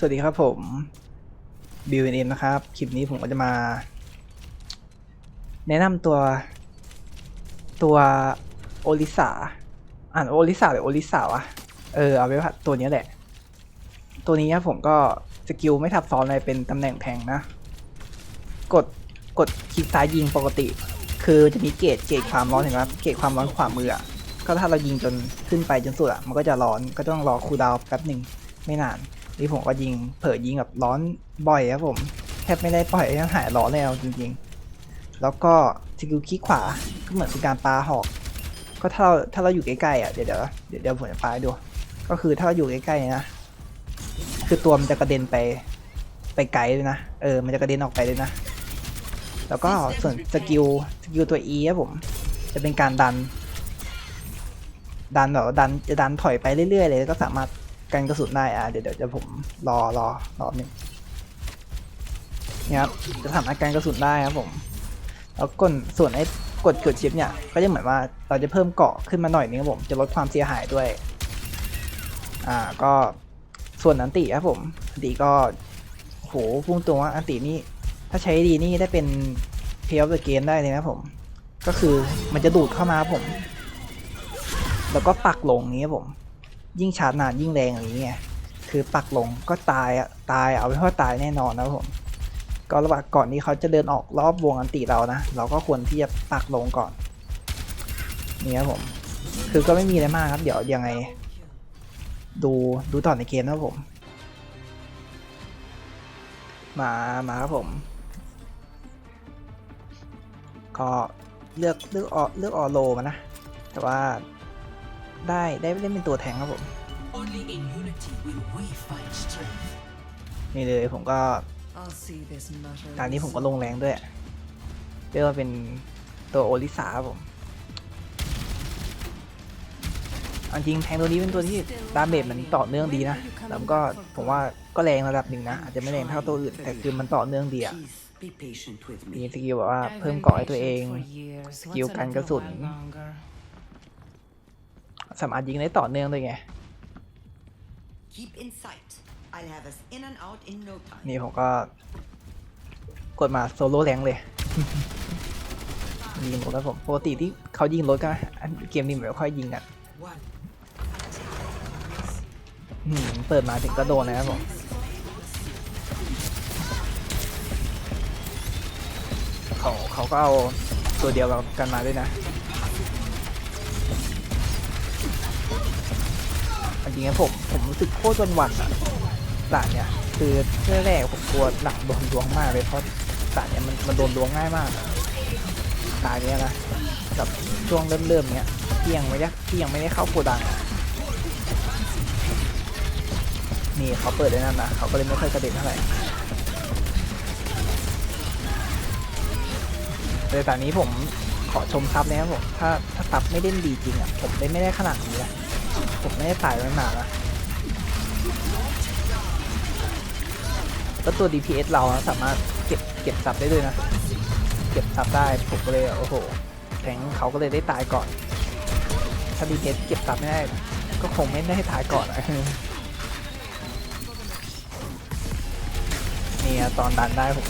สวัสดีครับผมบิวเอ็นนะครับ คลิปนี้ผมก็จะมา แนะนำตัว ตัวโอลิสาอ่านโอลิสาหรือโอลิสาวะเออเอาไว้ว่าตัวนี้แหละ ตัวนี้ผมก็สกิลไม่ทับซ้อนอะไรเป็นตำแหน่งแทงนะ กดกดคลิกซ้ายยิงปกติ คือจะมีเกจเกจความร้อนเห็นไหมเกจความร้อนขวามืออะก็ถ้าเรายิงจนขึ้นไปจนสุดอะมันก็จะร้อนก็ต้องรอคูลดาวน์แป๊บหนึ่งไม่นาน นี่ผมก็ยิงเผลอยิงแบบร้อนบ่อยครับผมแทบไม่ได้ปล่อยให้มันหายร้อนเลยเอาจริง ๆ แล้วก็สกิลคลิกขวาก็เหมือนเป็นการปาหอก ก็ถ้าเราถ้าเราอยู่ใกล้ๆอะเดี๋ยวเดี๋ยวเดี๋ยวผมจะปาดู ก็คือถ้าเราอยู่ใกล้ๆนะคือตัวมันจะกระเด็นไปไปไกลเลยนะเออมันจะกระเด็นออกไปเลยนะแล้วก็ส่วนสกิลสกิลตัว E ครับผม จะเป็นการดัน ดันแบบดันจะดันถอยไปเรื่อยๆเลยก็สามารถ กันกระสุนได้อะเดี๋ยวเดี๋ยวจะผมรอรอรอหนึ่งนี่ครับจะสามารถกันกระสุนได้ครับผมแล้วกดส่วนไอ้กดกดชิปเนี่ยก็จะเหมือนว่าเราจะเพิ่มเกาะขึ้นมาหน่อยนึงครับผมจะลดความเสียหายด้วยอ่าก็ส่วนอันติครับผมอันติก็โหพุ่งตรงว่าอันตินี่ถ้าใช้ดีนี่ได้เป็นเพลย์ออฟเดอะเกมได้เลยนะผม ก็คือมันจะดูดเข้ามาผม แล้วก็ปักลงอย่างนี้ครับผม ยิ่งชาร์จนานยิ่งแรงอย่างนี้ไงคือปักลงก็ตายอะตายเอาไว้ว่าตายแน่นอนนะผมก็ระหว่างก่อนที่เขาจะเดินออกรอบวงอันติเรานะเราก็ควรที่จะปักลงก่อนนี่ครับผมคือก็ไม่มีอะไรมากครับ เดี๋ยวยังไง ดูดูต่อในเกมนะครับผม มามาครับผม ก็เลือกเลือกออเลือกออโลมานะ แต่ว่า ได้ได้เล่นเป็นตัวแทงครับผม Only in unity will we find strength. นี่เลยผมก็ I'll see this matter. ตอนนี้ผมก็ลงแรงด้วยเรียกว่าเป็นตัวโอลิสาครับผมเอาจริงแทงตัวนี้เป็นตัวที่ดาเมจมันต่อเนื่องดีนะ แล้วก็ผมว่าก็แรงระดับหนึ่งนะ อาจจะไม่แรงเท่าตัวอื่น แต่คือมันต่อเนื่องดีอะ Please be patient with มี me. สกิลแบบว่าเพิ่มเกาะให้ตัวเอง สกิลกันกระสุน สามารถยิงได้ต่อเนื่องด้วยไง Keep in sight. I'll have us in and out in no time. นี่ผมก็ กดมาโซโล่แรงเลยยิงรถแล้วผมปกติที่เขายิงรถก็อันเกมนี้ไม่ค่อยยิงกัน One. อืมเปิดมาถึงก็โดนนะครับผมเขาเขาก็เอาตัวเดียวกันมาด้วยนะ ริงๆผมผมรู้สึกโคตรหวันอะด่านเนี่ยคือแรกๆผมกลัวหลังโดนดวงมากเลยเพราะด่านเนี่ยมันมันโดนดวงง่ายมากอะตายเนี่ยนะกับช่วงเริ่มๆเนี้ยที่ยังไม่ได้ที่ยังไม่ได้เข้าโกดังนี่เขาเปิดได้นั่นนะเขาก็เลยไม่ค่อยกระเด็นเท่าไหร่แต่ตอนนี้ผมขอชมซับนะครับผมถ้าถ้าซับไม่เล่นดีจริงอะผมเล่นไม่ได้ขนาดนี้นะ ผมไม่ได้ตายมานานแล้วแล้วตัว DPS เรานะสามารถเก็บเก็บซับได้ด้วยนะ เก็บซับได้ผมก็เลยโอ้โหแทงเขาก็เลยได้ตายก่อน ถ้า DPS เก็บซับไม่ได้ก็คงไม่ได้ตายก่อนอะนี่อะตอนดันได้ผม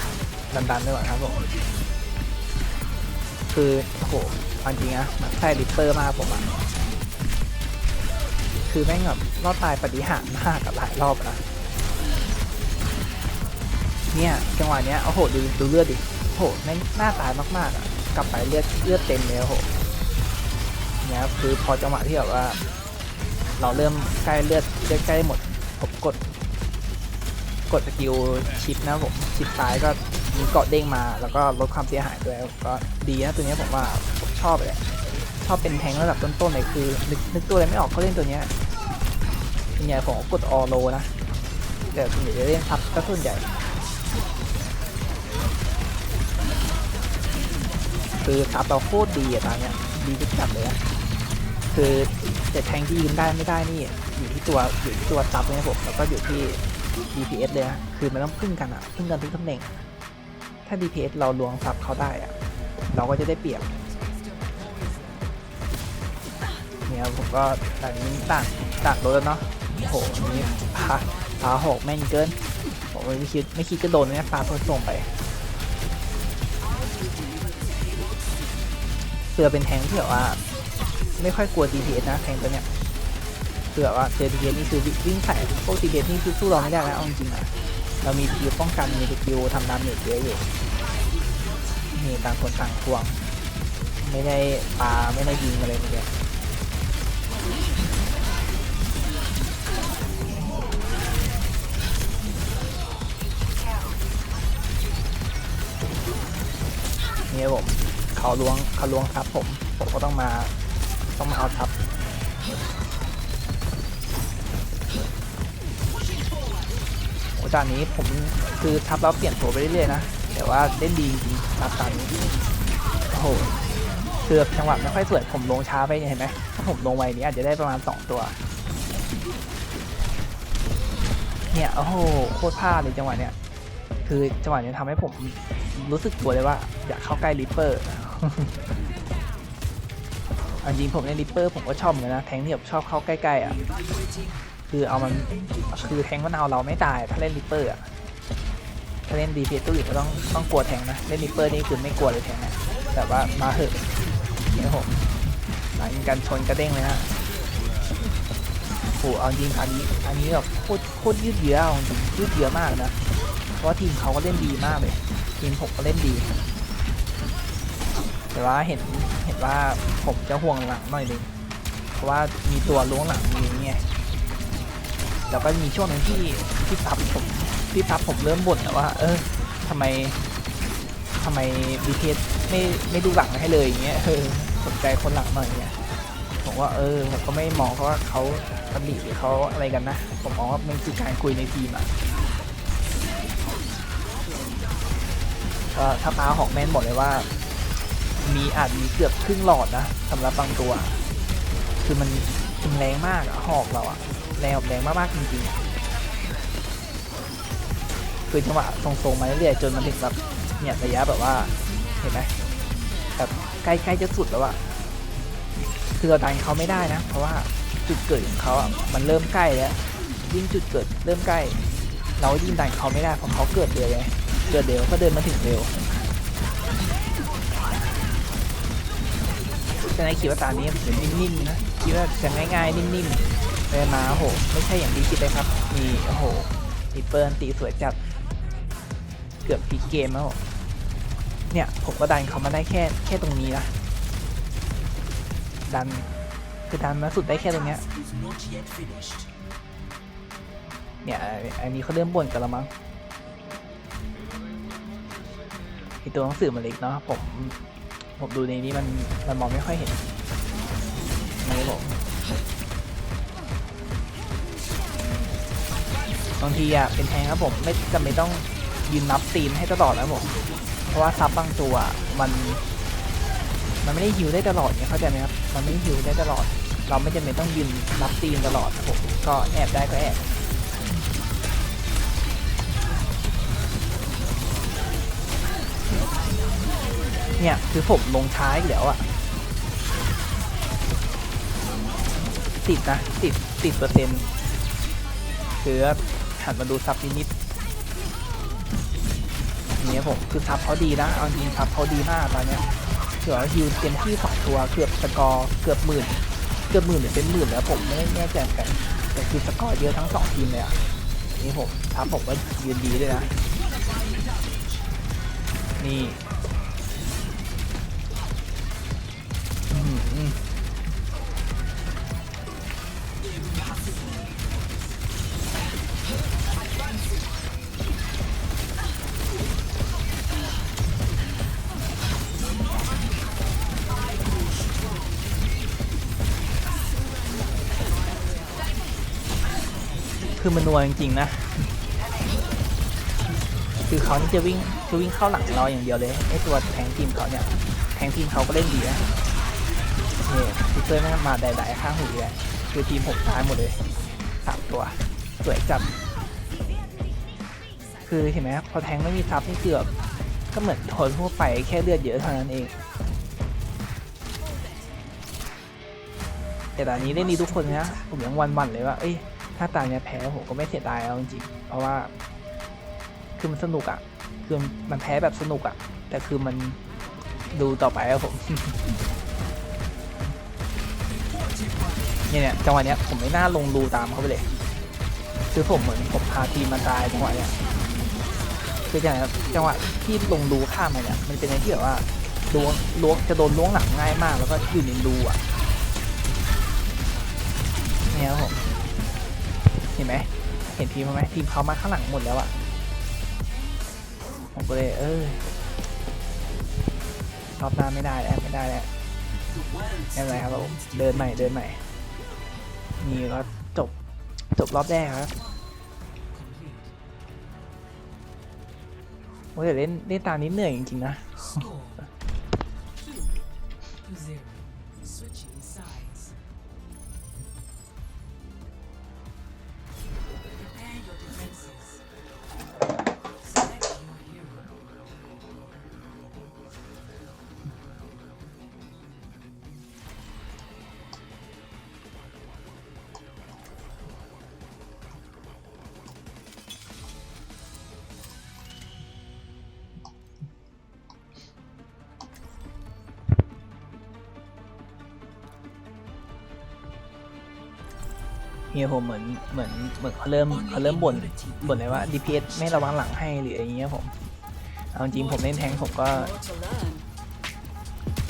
ดันดันด้วยครับผมคือโอ้โหจริงอะมันใช่ริปเปอร์มากผมอะ คือแม่งแบบรอดตายปฏิหารมากกับหลายรอบนะเนี่ยจังหวะเนี้ยโอ้โหดูดูเลือดดิโอ้โหแม่งหน้าตายมากๆอะกลับไปเลือดเลือดเต็มเลยโอ้โหเนี่ยคือพอจังหวะที่แบบว่า เราเริ่มใกล้เลือดเลือดใกล้หมดผมกด กดสกิลชิปนะผมชิปซ้ายก็มีเกาะเด้งมา แล้วก็ลดความเสียหายด้วยก็ดีนะตัวเนี้ยผมว่าผมชอบเลย ชอบเป็นแทงระดับต้นๆเลยคือนึกนึกตัวอะไรไม่ออกก็เล่นตัวเนี้ยส่วนใหญ่ผมก็กดออโลนะแต่ส่วนใหญ่จะเล่นพับก็ส่วนใหญ่คือซับเราโคตรดีอะตอนเนี้ยดีจัดเลยอะคือแต่แทงที่ยืนได้ไม่ได้นี่อยู่ที่ตัวอยู่ที่ตัวซับนะครับผมแล้วก็อยู่ที่ DPS เลยนะคือมันต้องพึ่งกันอะพึ่งกันทุกตำแหน่งถ้า DPS เราลวงซับเขาได้อะเราก็จะได้เปรียบ เนี่ยผมก็ด่านนี้ด่านด่านรถแล้วเนาะโอ้โหนี้พาปาหกแม่นเกินผมไม่คิดไม่คิดก็โดนเนี่ยปาเพิ่มส่งไปเผื่อเป็นแทงที่แบบว่า ไม่ค่อยกลัว DPS นะแทงตัวเนี้ยเผื่อว่าเจอ DPS นี่คือวิ่งใส่พวก DPS นี่คือสู้เราไม่ได้แล้วเอาจริงๆอะเรามีสกิลป้องกันมีสกิลทำดาเมจเยอะอยู่นี่ต่างคนต่างทวง ไม่ได้ปาไม่ได้ยิงอะไรเลย นี่ผมเขาล้วงเขาล้วงทับผม ผมก็ต้องมาต้องมาเอาทับโอ้ด่านนี้ผมคือทับแล้วเปลี่ยนตัวไปเรื่อยๆนะ แต่ว่าเล่นดีจริงๆทับตานนี้โอ้โหคือบจังหวะไม่ค่อยสวยผมลงช้าไปเห็นไหมถ้าผมลงไวนี้อาจจะได้ประมาณ 2 ตัว เนี่ยโอ้โหโคตรพลาดเลยจังหวะเนี้ยคือจังหวะนี้ทำให้ผม รู้สึกตัวเลยว่าอยากเข้าใกล้ริปเปอร์จริงผมเล่นริปเปอร์ผมก็ชอบเหมือนกันนะแทงที่แบบชอบเข้าใกล้ๆอะคือเอามันคือแทงมันเอาเราไม่ตายถ้าเล่นริปเปอร์อะถ้าเล่นดีเพตัวอื่นก็ต้องต้องกลัวแทงนะเล่นริปเปอร์นี่คือไม่กลัวเลยแทงนะแต่ว่ามาเหอะเนี่ยผมหลังกันชนกระเด้งเลยนะโอ้เอาจริงอันนี้อันนี้แบบโคตรโคตรยืดเยื้อจริงยืดเยื้อมากนะเพราะทีมเขาก็เล่นดีมากเลย ทีมผมก็เล่นดี แต่ว่าเห็นเห็นว่าผมจะห่วงหลังหน่อยนึงเพราะว่ามีตัวล้วงหลังอย่างเงี้ยแล้วก็มีช่วงหนึงที่ที่ทับผมที่ทับผมเริ่มบ่นแล้วว่า เออทำไมทำไมบีเทสไม่ไม่ดูหลังให้เลยอย่างเงี้ยเออสนใจคนหลังหน่อยเงี้ยผมว่าเออผมก็ไม่มองเพราะว่าเขาตำหนิหรือเขาอะไรกันนะ ผมมองว่ามันคือการคุยในทีมอะ ก็ถ้าป้าหอกแม่นบอกเลยว่า มีอาจมีเกือบครึ่งหลอดนะสำหรับบางตัว คือมันมันแรงมากอะหอกเราอะแรงแรงมากๆจริงๆ คือจังหวะทรงๆมาเรื่อยๆจนมันถึงแบบเนี่ยระยะแบบว่าเห็นไหมแบบใกล้ๆจะสุดแล้วอะคือเราดันเขาไม่ได้นะ เพราะว่าจุดเกิดของเขาอะมันเริ่มใกล้แล้วยิ่งจุดเกิดเริ่มใกล้ เรายิ่งดันเขาไม่ได้เพราะเขาเกิดเร็วไง เกิดเร็วก็เดินมาถึงเร็วจะในคิดว่าตานี้เหมือนนิ่มๆนะ คิดว่าจะง่ายๆ นิ่มๆเลยมาโอ้โห ไม่ใช่อย่างที่คิดเลยครับ มีโอ้โห มีเปิร์นตีสวยจัด เกือบพีเกมแล้ว เนี่ย ผมก็ดันเขามาได้แค่แค่ตรงนี้นะ ดันคือดันมาสุดได้แค่ตรงเนี้ยเนี่ย อันนี้เขาเริ่มบ่นกันแล้วมั้ง ไอตัวหนังสือมันเล็กเนาะผมผมดูในนี้มันมันมองไม่ค่อยเห็นนี่ผมบางทีอะเป็นแทงครับผมไม่จำเป็นต้องยืนนับตีมให้ตลอดนะผม เพราะว่าซับบางตัวมัน มันไม่ได้ฮิวได้ตลอดเนี่ยเข้าใจไหมครับ มันไม่ได้ฮิวได้ตลอด เราไม่จำเป็นต้องยืนนับตีมตลอดผม ก็แอบได้ก็แอบ เนี่ยคือผมลงช้าอีกแล้วอะติดนะติดติดเปอร์เซ็นต์คือหันมาดูซับนิดนิดเนี่ยผมคือซับเขาดีนะเอาจริงซับเขาดีมากตอนเนี้ยเกือบฮิวเต็มที่สองตัวเกือบสกอร์เกือบหมื่นเกือบหมื่นหรือเป็นหมื่นแล้วผมไม่แน่ใจกันแต่คือสกอร์เยอะทั้งสองทีมเลยอะนี่ผมทับผมก็ยืนดีด้วยนะนี่ มันนัวจริงๆนะ คือเขานี่จะวิ่งจะวิ่งเข้าหลังเราอย่างเดียวเลยไอตัวแทงทีมเขาเนี่ยแทงทีมเขาก็เล่นดีนะนี่ซิเตอร์ไม่มาได้ๆข้างหูเลยคือทีมผมตายหมดเลยสามตัวสวยจัดคือเห็นไหมครับพอแทงไม่มีซับนี่เกือบก็เหมือนคนทั่วไปแค่เลือดเยอะเท่านั้นเอง แต่ตอนนี้เล่นดีทุกคนนะผมยังวันๆเลยว่าเอ้ย ถ้าตาเนี้ยแพ้ผมก็ไม่เสียดายเอาจริงเพราะว่า คือมันสนุกอะ่ะ คือมันแพ้แบบสนุกอะ่ะ แต่คือมันดูต่อไปครับผมเนี่ยเนี่ยจังหวะเนี้ยผมไม่น่าลงรูตามเขาไปเลยคือผมเหมือนผมพาทีมมาตายจังหวะเนี้ยคืออย่างจังหวะที่ลงรูข้ามมาเนี่ยมันเป็นอะไรที่แบบว่าล้วงล้วงจะโดนล้วงหลังง่ายมาก แล้วก็อยู่ในรูอะเนี่ยครับผม ไหมเห็นทีมเขาไหมทีมเขามาข้างหลังหมดแล้วอะผมก็เลยเออรอบหน้าไม่ได้แล้วไม่ได้แล้วไม่เป็นไรครับผมเดินใหม่เดินใหม่นี่ก็จบจบรอบแรกครับโอ้ยแต่เล่นเล่นตามนี้เหนื่อยจริงๆนะ princes. ฮียผมเหมือนเหมือนเหมือนเขาเริ่มเขาเริ่มบ่นบ่นเลยว่า DPS ไม่ระวังหลังให้หรืออะไรเงี้ยผมเอาจริงผมเล่นแทงผมก็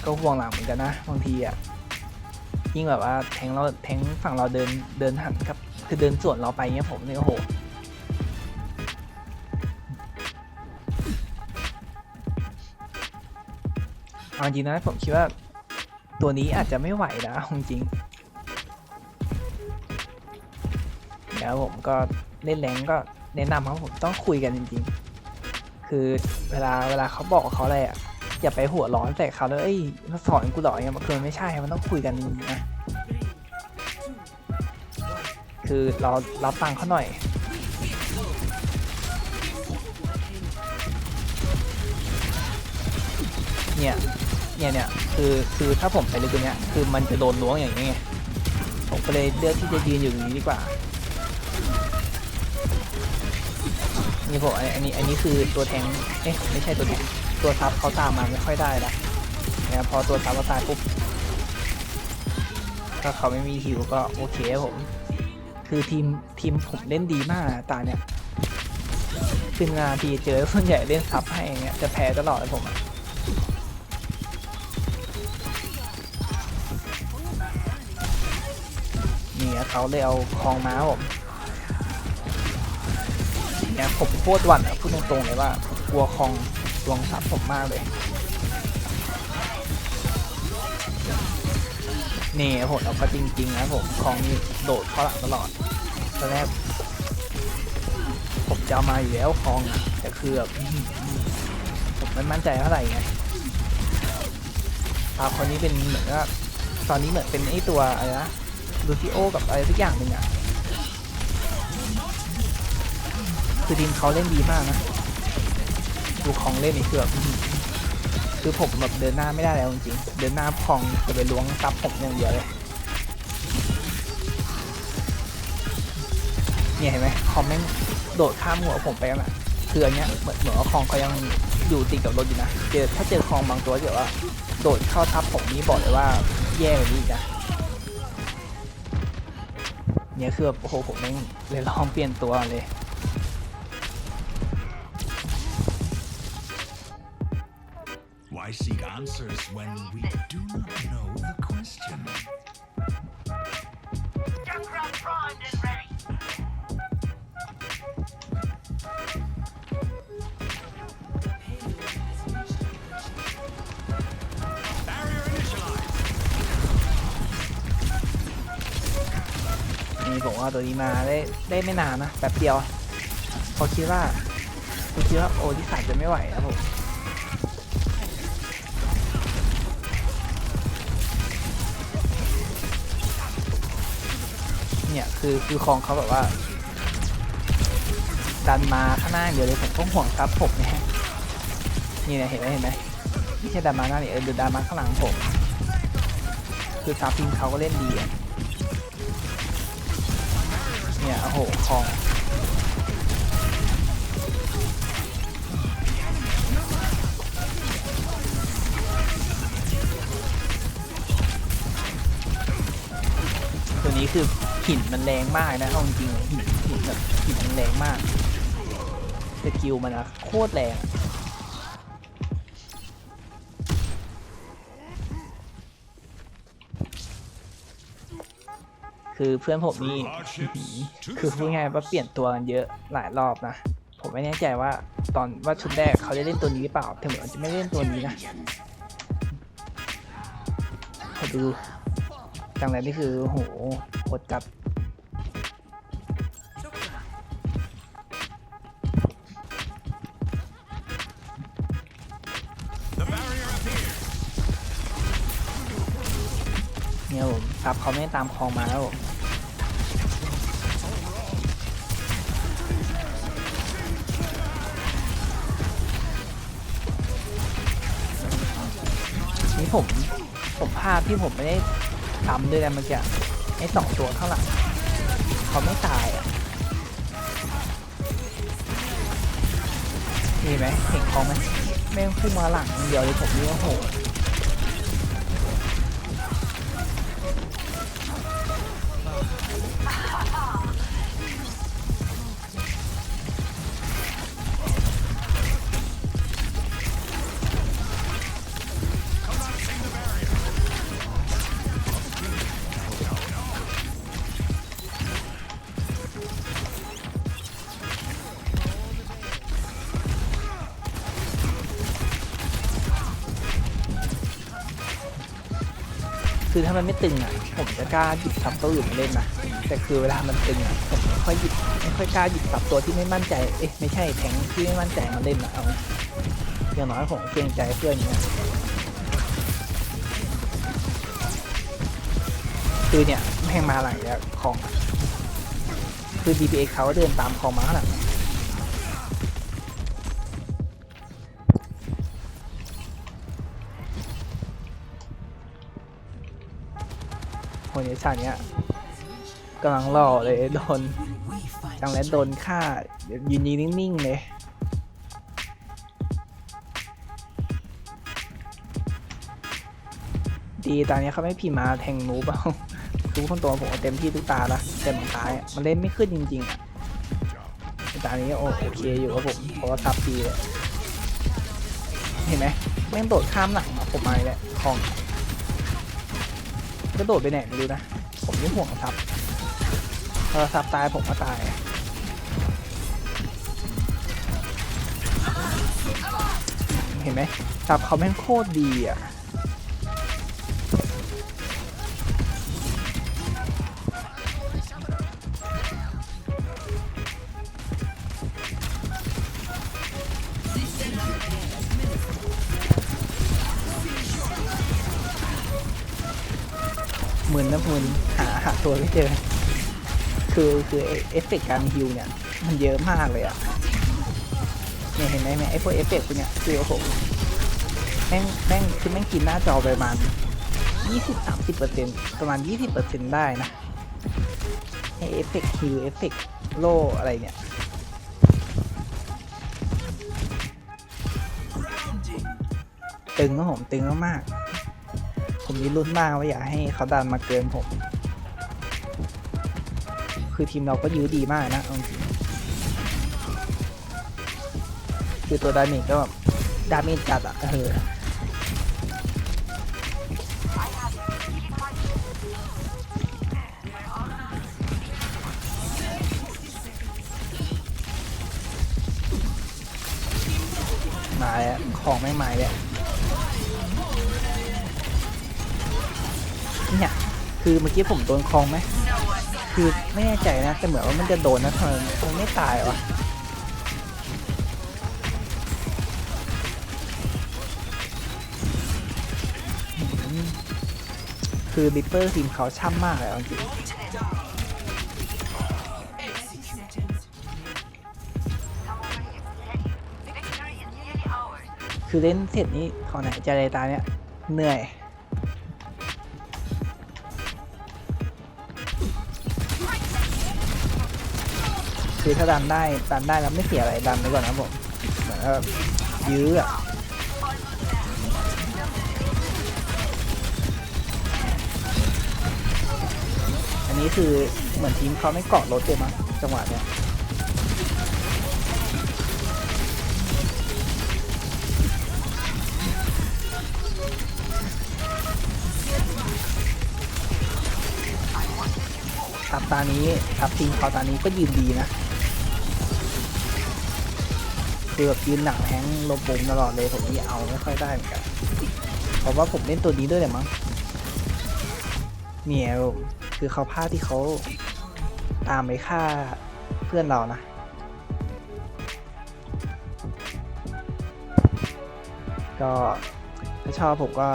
ก็ห่วงหลังเหมือนกันนะบางทีอะยิ่งแบบว่าแทงเราแทงฝั่งเราเดินเดินหันครับคือเดินสวนเราไปเงี้ยผมนี่โอ้โหเอาจริงนะผมคิดว่าตัวนี้อาจจะไม่ไหวนะเอาจริง เดี๋ยวผมก็เล่นแรงก็แนะนำครับผมต้องคุยกันจริงๆ คือเวลาเวลาเขาบอกเขาอะไรอะอย่าไปหัวร้อนใส่เขาเลยเอ้ยมาสอนกูหรอเนี่ยมันคือไม่ใช่มันต้องคุยกันนะคือเรารับฟังเขาหน่อยเนี่ยเนี่ยเนี่ยคือคือถ้าผมไปเลยตรงเนี้ยคือมันจะโดนล้วงอย่างนี้ไงผมก็เลยเลือกที่จะยืนอยู่ตรงนี้ดีกว่า นี่ผมอันอันนี้อันนี้คือตัวแทงเอ๊ะไม่ใช่ตัวแทงตัวซับเขาตามมาไม่ค่อยได้ละนะครับพอตัวซับเขาตายปุ๊บถ้าเขาไม่มีฮิวก็โอเคผม คือทีมทีมผมเล่นดีมากตาเนี่ยขึ้นงานทีเจอส่วนใหญ่เล่นซับให้อย่างเงี้ยจะแพ้ตลอดเลยผมอะนี่เขาเลยเอาคลองม้าผม เนี่ยผมโคตรหวั่นอะพูดตรงๆเลยว่าผมกลัวคลองดวงซับผมมากเลย นี่ผมเอาก็จริงๆนะผมคลองนี่โดดเข้าหลังตลอดตอนแรกผมจะมาอยู่แล้วคลองอะแต่คือแบบผมไม่มั่นใจเท่าไหร่ไงตาคนนี้เป็นเหมือนว่าตอนนี้เหมือนเป็นไอ้ตัวอะไรนะลูซิโอกับอะไรสักอย่างหนึ่งอะ คือทีมเขาเล่นดีมากนะ ดูของเล่นนี่คือแบบอื้อคือผมแบบเดินหน้าไม่ได้แล้วจริงๆ เดินหน้าพองจะไปล้วงซับผมอย่างเดียวเลย เนี่ยเห็นไหมคอมแม่งโดดข้ามหัวผมไปแล้วนะคืออันเนี้ยเหมือนเหมือนว่าคองเขายังอยู่ติดกับรถอยู่นะ เจอถ้าเจอคองบางตัวเดี๋ยวว่าโดดเข้าทับผมนี่บอกเลยว่าแย่กว่านี้นะเนี่ยคือแบบโอ้โหผมแม่งเลยลองเปลี่ยนตัวเลย Why seek answers when we do not know the question? Junkrat primed and ready. Barrier initialized. นี่ผมว่าตัวนี้มาได้ได้ไม่นานนะแป๊บเดียวพอคิดว่าผมคิดว่าโอ้ที่สายจะไม่ไหวครับผม คือคือคลองเขาแบบว่า ดันมาข้างหน้าเดี๋ยวเลยผมต้องห่วงซับผมเนี่ยนี่นะเห็นไหมเห็นไหมไม่ใช่ดันมาหน้านี่เออดินดันมาข้างหลังผม คือซับพิงเขาก็เล่นดีอะเนี่ยโอ้โหของตัวนี้คือ หินมันแรงมากนะเอาจริงๆหินหินแบบหินมันแรงมากสกิลมันอะโคตรแรงคือเพื่อนผมนี่คือพูดง่ายว่าเปลี่ยนตัวกันเยอะหลายรอบนะ ผมไม่แน่ใจว่าตอนว่าชุดแรกเขาได้เล่นตัวนี้หรือเปล่าแต่เหมือนจะไม่เล่นตัวนี้นะขอดู จังไรนี่คือโหโคตรจัดเนี่ยผมซับเขาไม่ตามคลองมาแล้วผมนี่ผมผมพาดที่ผมไม่ได้ ทำด้วยนะเมื่อกี้ไอ้สองตัวข้างหลังเขาไม่ตายอะมีไหมเห็นเขาไหมแม่งพุ่งมาหลังอย่างเดียวเลยผมนี่ว่าโห ถ้ามันไม่ตึงอะ ผมจะกล้าหยิบซับตัวอื่นมาเล่นนะแต่คือเวลามันตึงอะผมไม่ค่อยหยิบไม่ค่อยกล้าหยิบซับตัวที่ไม่มั่นใจ เอ๊ะไม่ใช่แทงที่ไม่มั่นใจมาเล่นนะเอาอย่างน้อยผมเกรงใจเพื่อนเนี่ยคือเนี่ยแม่งมาหลังจากของ คือ DPX เขาเดินตามของมาหลัง นี่ยฉากเนี้ยกำลังรอเลยโดนจังแล้วโดนฆ่ายืนยิงนิ่งๆเลยดีตอนนี้เขาไม่พิมมาแทงนูเปล่าทุกคนตัวผมเต็มที่ทุกตาละแต่มันตายมันเล่นไม่ขึ้นจริงๆแต่ตานี้โอโอเคอยู่ครับผมเพราะว่าซับดีเลยเห็นไหมแม่งโดดข้ามหลังมาผมมาเลยของ ก็โดดไปไหนไม่รู้นะ ผมไม่ห่วงซับพอซับตายผมก็ตาย เห็นไหมซับเขาแม่งโคตรดีอะ มื่นนะมื่นหาหาตัวไม่เจอ คือคือเอฟเฟกต์การฮิวเนี่ย มันเยอะมากเลยอะเนี่ยเห็นไหมเนี่ยไอ้พวกเอฟเฟกต์พวกเนี่ยคือโอ้โหแม่งแม่งคือแม่งกินหน้าจอไปประมาณยี่สิบสามสิบเปอร์เซ็นประมาณยี่สิบเปอร์เซ็นได้นะไอ้เอฟเฟกต์ฮิวเอฟเฟกต์โลอะไรเนี่ยตึงนะผมตึงมากๆ ผมนี่รุ้นมากว่าอยากให้เขาดันมาเกินผม คือทีมเราก็ยื้อดีมากนะเอาจริงคือตัวดาเมจก็แบบดาเมจจัดอะเออมาแล้วของไม่มาแล้ว คือเมื่อกี้ผมโดนคลองไหมคือไม่แน่ใจนะแต่เหมือนว่ามันจะโดนนะทำไมมันไม่ตายวะคือริปเปอร์ทีมเขาช่ำมากเลยจริงคือเล่นเสร็จนี้ขอไหนใจเลยตาเนี่ยเหนื่อย คือถ้าดันได้ดันได้แล้วไม่เสียอะไรดันไปก่อนนะผมเหมือนแบบยื้ออะอันนี้คือเหมือนทีมเขาไม่เกาะรถเลยมั้งจังหวะเนี้ยครับตานี้ครับทีมเขาตานี้ก็ยืนดีนะ คือแบบยืนหนังแฮงลมบุมตลอดเลยผมนี่เอาไม่ค่อยได้เหมือนกันเพราะว่าผมเล่นตัวนี้ด้วยแหละมั้งเนี่ยคือเขาพลาดที่เขาตามไปฆ่าเพื่อนเรานะก็ถ้าชอบผมก็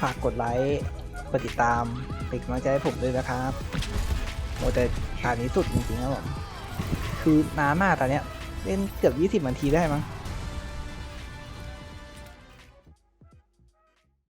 ฝากกดไลค์กดติดตามเป็นกำลังใจให้ผมด้วยนะครับโอ้แต่ตานี้สุดจริงๆนะผมคือนานมากตอนเนี้ย เล่นเกือบ 20นาทีได้มั้ง